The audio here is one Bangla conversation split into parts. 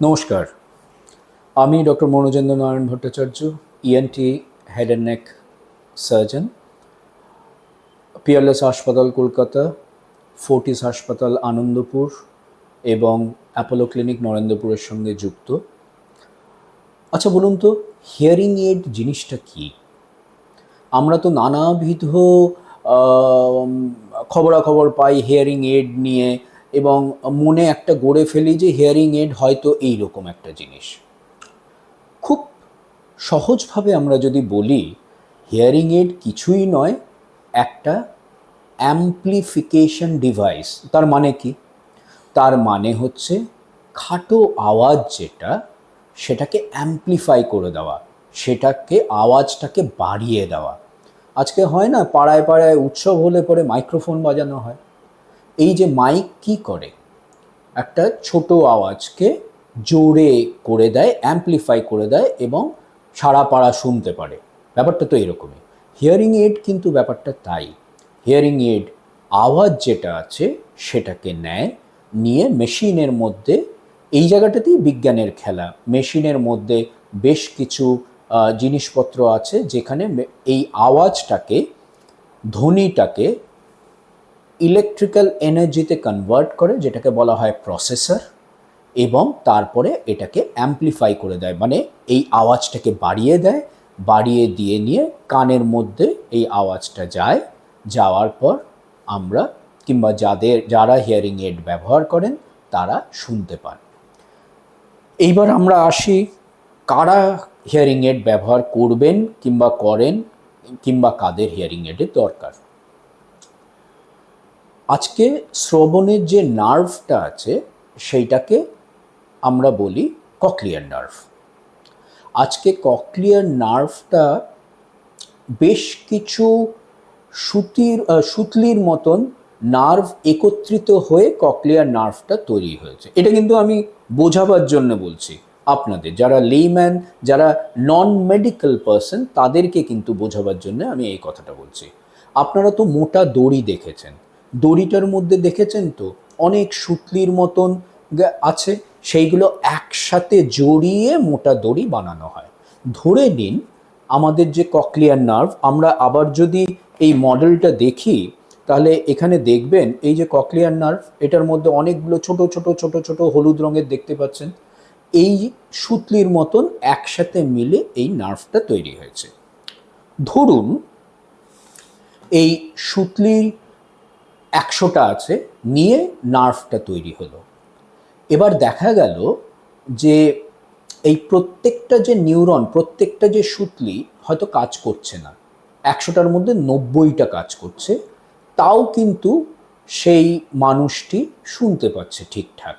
নমস্কার। আমি doctor Manojendra Narayan Bhattacharya ENT head and neck surgeon Peerless হাসপাতাল কলকাতা ফোর্টিস হাসপাতাল আনন্দপুর এবং অ্যাপোলো ক্লিনিক নরেন্দ্রপুরের সঙ্গে যুক্ত। আচ্ছা বলুন তো হিয়ারিং এড জিনিসটা কী? আমরা তো নানাবিধ খবরাখবর পাই হিয়ারিং এড নিয়ে। এবং মনে একটা গড়ে ফেলি যে হিয়ারিং এড হয়তো এই রকম একটা জিনিস। খুব সহজভাবে আমরা যদি বলি হিয়ারিং এড কিছুই নয়, একটা অ্যাম্প্লিফিকেশন ডিভাইস তার মানে কি? তার মানে হচ্ছে খাটো আওয়াজ যেটা, সেটাকে অ্যাম্প্লিফাই করে দেওয়া, সেটাকে, আওয়াজটাকে বাড়িয়ে দেওয়া। আজকে হয় না, পাড়ায় পাড়ায় উৎসব হলে পরে মাইক্রোফোন বাজানো হয়। এই যে মাইক কি করে? একটা ছোট আওয়াজকে জোরে করে দেয় অ্যাম্প্লিফাই করে দেয় এবং সারা পাড়া শুনতে পারে। ব্যাপারটা তো এরকমই। হিয়ারিং এড কিন্তু ব্যাপারটা তাই। হিয়ারিং এড আওয়াজ যেটা আছে সেটাকে নেয়, নিয়ে মেশিনের মধ্যে, এই জায়গাটাতেই বিজ্ঞানের খেলা। মেশিনের মধ্যে বেশ কিছু জিনিসপত্র আছে যেখানে এই আওয়াজটাকে, ধ্বনিটাকে ইলেকট্রিক্যাল এনার্জিতে কনভার্ট করে, যেটাকে বলা হয় প্রসেসর এবং তারপরে এটাকে অ্যাম্প্লিফাই করে দেয়। মানে এই আওয়াজটাকে বাড়িয়ে দেয়, বাড়িয়ে দিয়ে নিয়ে কানের মধ্যে এই আওয়াজটা যায়। যাওয়ার পর আমরা, কিংবা যাদের, যারা হিয়ারিং এড ব্যবহার করেন, তারা শুনতে পান। এইবার আমরা আসি, কারা হিয়ারিং এড ব্যবহার করবেন কিংবা করেন, কিংবা কাদের হিয়ারিং এডের দরকার? আজকে শ্রবণের যে নার্ভটা আছে, সেইটাকে আমরা বলি ককলিয়ার নার্ভ। আজকে ককলিয়ার নার্ভটা বেশ কিছু সুতির সুতলির মতন নার্ভ একত্রিত হয়ে ককলিয়ার নার্ভটা তৈরি হয়েছে। এটা কিন্তু আমি বোঝাবার জন্য বলছি আপনাদের। যারা লেইম্যান, যারা নন মেডিকেল পার্সন তাদেরকে কিন্তু বোঝাবার জন্য আমি এই কথাটা বলছি। আপনারা তো মোটা দড়ি দেখেছেন। দড়িটার মধ্যে দেখেছেন তো? অনেক সুতলির মতন আছে, সেইগুলো একসাথে জড়িয়ে মোটা দড়ি বানানো হয়। ধরে নিন আমাদের যে ককলিয়ার নার্ভ আমরা আবার যদি এই মডেলটা দেখি, তাহলে এখানে দেখবেন এই যে ককলিয়ার নার্ভ এটার মধ্যে অনেকগুলো ছোট ছোট ছোট ছোট হলুদ রঙের দেখতে পাচ্ছেন। এই সুতলির মতন একসাথে মিলে এই নার্ভটা তৈরি হয়েছে। ধরুন এই সুতলির একশোটা আছে, নিয়ে নার্ভটা তৈরি হলো। এবার দেখা গেল যে এই প্রত্যেকটা যে নিউরন, প্রত্যেকটা যে সুতলি হয়তো কাজ করছে না। একশোটার মধ্যে নব্বইটা কাজ করছে। তাও কিন্তু সেই মানুষটি শুনতে পাচ্ছে ঠিকঠাক।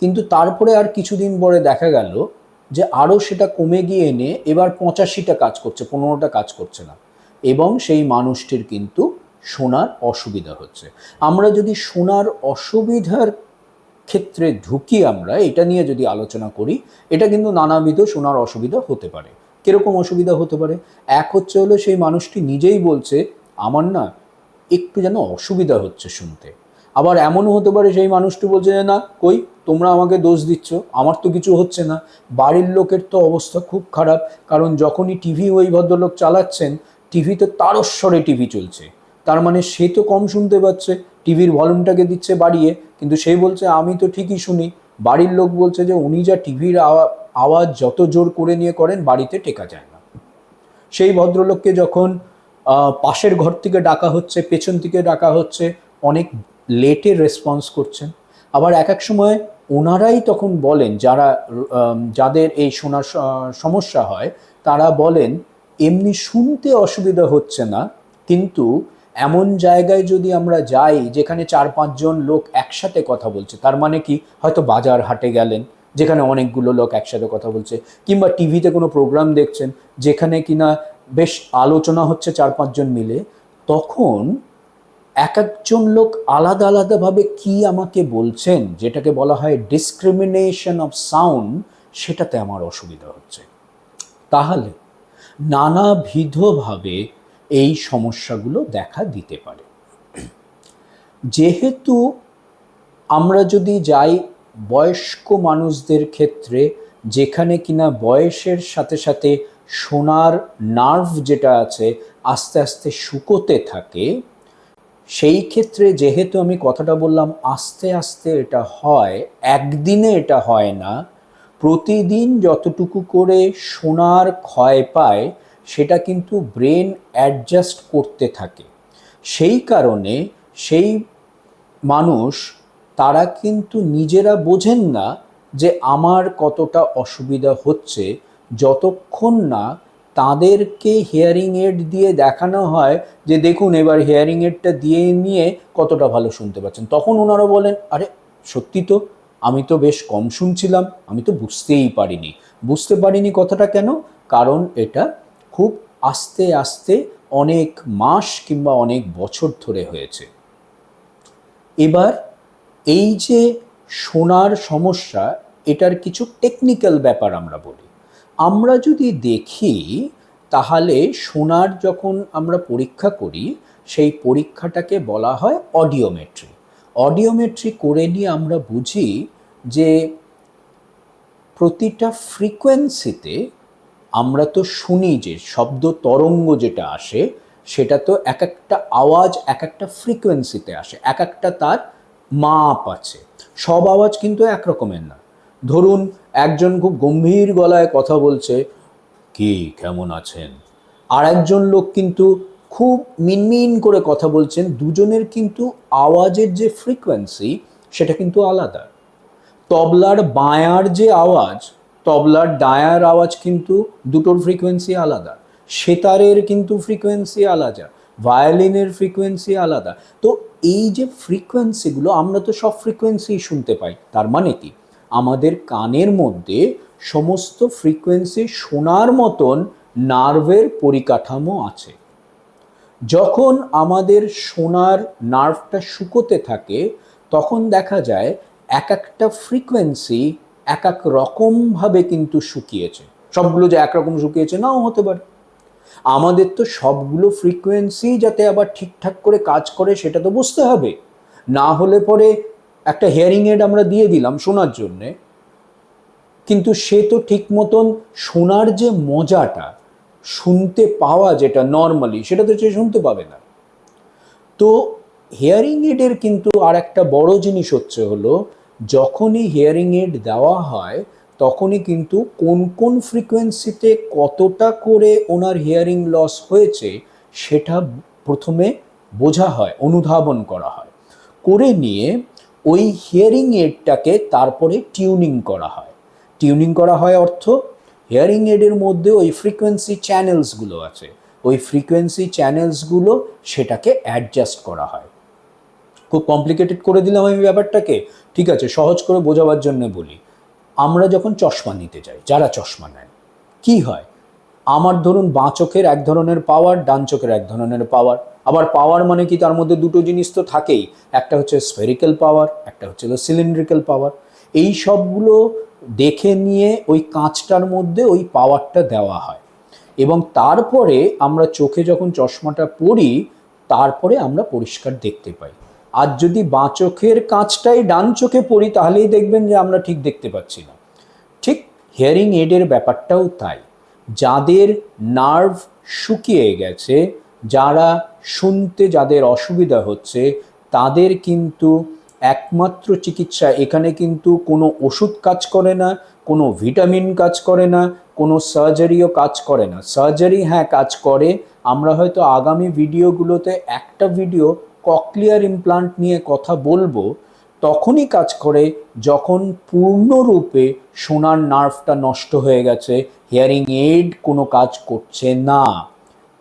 কিন্তু তারপরে আর কিছুদিন পরে দেখা গেল যে আরও সেটা কমে গিয়ে এনে এবার পঁচাশিটা কাজ করছে, পনেরোটা কাজ করছে না। এবং সেই মানুষটির কিন্তু শোনার অসুবিধা হচ্ছে। আমরা যদি শোনার অসুবিধার ক্ষেত্রে ঢুকি আমরা, এটা নিয়ে যদি আলোচনা করি, এটা কিন্তু নানাবিধ শোনার অসুবিধা হতে পারে। কীরকম অসুবিধা হতে পারে? এক হচ্ছে হলো সেই মানুষটি নিজেই বলছে, আমার না একটু যেন অসুবিধা হচ্ছে শুনতে। আবার এমনও হতে পারে সেই মানুষটি বলছে যে, না, কই, তোমরা আমাকে দোষ দিচ্ছ, আমার তো কিছু হচ্ছে না। বাড়ির লোকের তো অবস্থা খুব খারাপ, কারণ যখনই টিভি ওই ভদ্রলোক চালাচ্ছেন, টিভিতে তারস্বরে টিভি চলছে। তার মানে সে তো কম শুনতে পাচ্ছে, টিভির ভলিউমটাকে দিচ্ছে বাড়িয়ে, কিন্তু সে বলছে, আমি তো ঠিকই শুনি। বাড়ির লোক বলছে যে, উনি যা টিভির আওয়াজ যত জোর করে নিয়ে করেন, বাড়িতে টেকা যায় না। সেই ভদ্রলোককে যখন পাশের ঘর থেকে ডাকা হচ্ছে, পেছন থেকে ডাকা হচ্ছে, অনেক লেটে রেসপন্স করছেন। আবার এক এক সময় ওনারাই তখন বলেন, যারা যাদের এই শোনার সমস্যা হয়, তারা বলেন, এমনি শুনতে অসুবিধা হচ্ছে না, কিন্তু এমন জায়গায় যদি আমরা যাই যেখানে চার পাঁচজন লোক একসাথে কথা বলছে, তার মানে কি? হয়তো বাজার হাটে গেলেন, যেখানে অনেকগুলো লোক একসাথে কথা বলছে, কিংবা টিভিতে কোনো প্রোগ্রাম দেখছেন, যেখানে কিনা বেশ আলোচনা হচ্ছে চার পাঁচজন মিলে, তখন এক একজন লোক আলাদা আলাদাভাবে কি আমাকে বলছেন, যেটাকে বলা হয় ডিসক্রিমিনেশন অফ সাউন্ড সেটাতে আমার অসুবিধা হচ্ছে। তাহলে নানাবিধভাবে এই সমস্যাগুলো দেখা দিতে পারে। যেহেতু আমরা যদি যাই বয়স্ক মানুষদের ক্ষেত্রে, যেখানে কিনা বয়সের সাথে সাথে সোনার নার্ভ যেটা আছে আস্তে আস্তে শুকোতে থাকে, সেই ক্ষেত্রে যেহেতু আমি কথাটা বললাম আস্তে আস্তে এটা হয়, একদিনে এটা হয় না, প্রতিদিন যতটুকু করে সোনার ক্ষয় পায় সেটা কিন্তু ব্রেন অ্যাডজাস্ট করতে থাকে। সেই কারণে সেই মানুষ, তারা কিন্তু নিজেরা বোঝেন না যে আমার কতটা অসুবিধা হচ্ছে, যতক্ষণ না তাদেরকে হিয়ারিং এড দিয়ে দেখানো হয় যে দেখুন, এবার হিয়ারিং এডটা দিয়ে নিয়ে কতটা ভালো শুনতে পাচ্ছেন। তখন ওনারা বলেন, আরে, সত্যি তো, আমি তো বেশ কম শুনছিলাম, আমি তো বুঝতেই পারিনি। বুঝতে পারিনি কথাটা কেন? কারণ এটা খুব আস্তে আস্তে অনেক মাস কিংবা অনেক বছর ধরে হয়েছে। এবার এই যে সোনার সমস্যা, এটার কিছু টেকনিক্যাল ব্যাপার আমরা বলি। আমরা যদি দেখি, তাহলে সোনার যখন আমরা পরীক্ষা করি, সেই পরীক্ষাটাকে বলা হয় অডিওমেট্রি অডিওমেট্রি করে নিয়ে আমরা বুঝি যে প্রতিটা ফ্রিকোয়েন্সিতে আমরা তো শুনি যে শব্দ তরঙ্গ যেটা আসে, সেটা তো এক একটা আওয়াজ এক একটা ফ্রিকোয়েন্সিতে আসে, এক একটা তার মাপ আছে। সব আওয়াজ কিন্তু একরকমের না। ধরুন, একজন খুব গম্ভীর গলায় কথা বলছে, কি কেমন আছেন? আর একজন লোক কিন্তু খুব মিনমিন করে কথা বলছেন, দুজনের কিন্তু আওয়াজের যে ফ্রিকোয়েন্সি সেটা কিন্তু আলাদা। তবলার বায়ার যে আওয়াজ তবলার ডায়ার আওয়াজ কিন্তু দুটোর ফ্রিকোয়েন্সি আলাদা, সেতারের কিন্তু ফ্রিকোয়েন্সি আলাদা, ভায়োলিনের ফ্রিকোয়েন্সি আলাদা। তো এই যে ফ্রিকোয়েন্সিগুলো আমরা তো সব ফ্রিকোয়েন্সি শুনতে পাই, তার মানে কি? আমাদের কানের মধ্যে সমস্ত ফ্রিকোয়েন্সি শোনার মতন নার্ভের পরিকাঠামো আছে। যখন আমাদের সোনার নার্ভটা শুকোতে থাকে, তখন দেখা যায় এক একটা ফ্রিকোয়েন্সি এক এক রকমভাবে কিন্তু শুকিয়েছে। সবগুলো যে একরকম শুকিয়েছে, নাও হতে পারে। আমাদের তো সবগুলো ফ্রিকোয়েন্সি যাতে আবার ঠিকঠাক করে কাজ করে, সেটা তো বুঝতে হবে। না হলে পরে একটা হিয়ারিং এড আমরা দিয়ে দিলাম শোনার জন্যে, কিন্তু সে তো ঠিক মতন শোনার যে মজাটা, শুনতে পাওয়া যেটা নর্মালি সেটা তো সে শুনতে পাবে না। তো হিয়ারিং এডের কিন্তু আর একটা বড় জিনিস হচ্ছে হলো যখনই হিয়ারিং এড দেওয়া হয়, তখনই কিন্তু কোন কোন ফ্রিকোয়েন্সিতে কতটা করে ওনার হিয়ারিং লস হয়েছে, সেটা প্রথমে বোঝা হয়, অনুধাবন করা হয়। করে নিয়ে ওই হিয়ারিং এডটাকে তারপরে টিউনিং করা হয়। টিউনিং করা হয় অর্থ হিয়ারিং এডের মধ্যে ওই ফ্রিকোয়েন্সি চ্যানেলসগুলো আছে। ওই ফ্রিকোয়েন্সি চ্যানেলসগুলো সেটাকে অ্যাডজাস্ট করা হয়। খুব কমপ্লিকেটেড করে দিলাম আমি ব্যাপারটাকে। ঠিক আছে, সহজ করে বোঝাবার জন্য বলি, আমরা যখন চশমা নিতে যাই, যারা চশমা নেয়, কি হয়? আমার ধরুন বাঁ চোখের এক ধরনের পাওয়ার ডান চোখের এক ধরনের পাওয়ার আবার পাওয়ার মানে কি? তার মধ্যে দুটো জিনিস তো থাকেই, একটা হচ্ছে স্ফেরিক্যাল পাওয়ার একটা হচ্ছে সিলিন্ড্রিক্যাল পাওয়ার এই সবগুলো দেখে নিয়ে ওই কাঁচটার মধ্যে ওই পাওয়ারটা দেওয়া হয়, এবং তারপরে আমরা চোখে যখন চশমাটা পরি, তারপরে আমরা পরিষ্কার দেখতে পাই। আর যদি বাঁ চোখের কাঁচটাই ডান চোখে পড়ি, তাহলেই দেখবেন যে আমরা ঠিক দেখতে পাচ্ছি না। ঠিক হিয়ারিং এডের ব্যাপারটাও তাই। যাদের নার্ভ শুকিয়ে গেছে, যারা শুনতে যাদের অসুবিধা হচ্ছে, তাদের কিন্তু একমাত্র চিকিৎসা, এখানে কিন্তু কোনো ওষুধ কাজ করে না, কোনো ভিটামিন কাজ করে না, কোনো সার্জারিও কাজ করে না। সার্জারি হ্যাঁ কাজ করে। আমরা হয়তো আগামী ভিডিওগুলোতে একটা ভিডিও ককলিয়ার ইমপ্লান্ট নিয়ে কথা বলব, তখনই কাজ করে যখন পূর্ণরূপে সোনার নার্ভটা নষ্ট হয়ে গেছে হিয়ারিং এইড কোনো কাজ করছে না।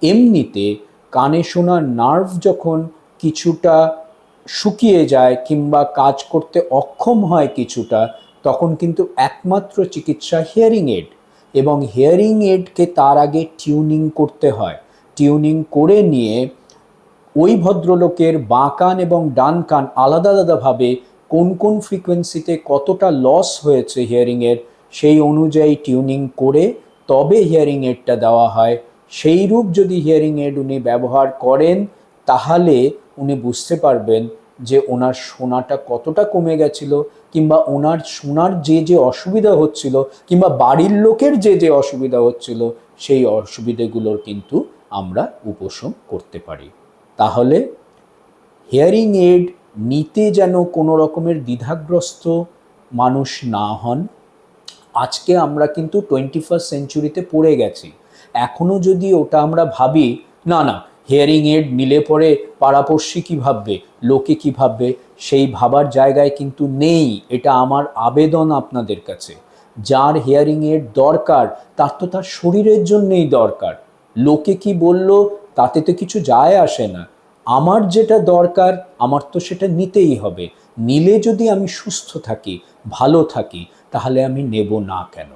এমনিতে কানে শোনার নার্ভ যখন কিছুটা শুকিয়ে যায় কিংবা কাজ করতে অক্ষম হয় কিছুটা, তখন কিন্তু একমাত্র চিকিৎসা হিয়ারিং এড এবং হিয়ারিং এডকে তার আগে টিউনিং করতে হয়। টিউনিং করে নিয়ে ওই ভদ্রলোকের বাঁ কান এবং ডান কান আলাদা আলাদাভাবে কোন কোন ফ্রিকোয়েন্সিতে কতটা লস হয়েছে হিয়ারিংয়ের সেই অনুযায়ী টিউনিং করে তবে হিয়ারিং এডটা দেওয়া হয়। সেই রূপ যদি হিয়ারিং এড উনি ব্যবহার করেন, তাহলে উনি বুঝতে পারবেন যে ওনার শোনাটা কতটা কমে গেছিল কিংবা ওনার শোনার যে যে অসুবিধা হচ্ছিল কিংবা বাড়ির লোকের যে যে অসুবিধা হচ্ছিল, সেই অসুবিধেগুলোর কিন্তু আমরা উপশম করতে পারি। তাহলে হেয়ারিং এড নিতে যেন কোনো রকমের দ্বিধাগ্রস্ত মানুষ না হন, আজকে আমরা কিন্তু টোয়েন্টি ফার্স্ট সেঞ্চুরিতে পড়ে গেছি। এখনও যদি ওটা আমরা ভাবি, না না হিয়ারিং এড নিলে পরে পাড়াপড়শি কী ভাববে, লোকে কী ভাববে, সেই ভাবার জায়গায় কিন্তু নেই, এটা আমার আবেদন আপনাদের কাছে। যার হিয়ারিং এড দরকার, তার তো তার শরীরের জন্যেই দরকার। লোকে কি বলল তাতে তো কিছু যায় আসে না। আমার যেটা দরকার, আমার তো সেটা নিতেই হবে। নিলে যদি আমি সুস্থ থাকি, ভালো থাকি, তাহলে আমি নেব না কেন?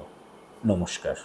নমস্কার।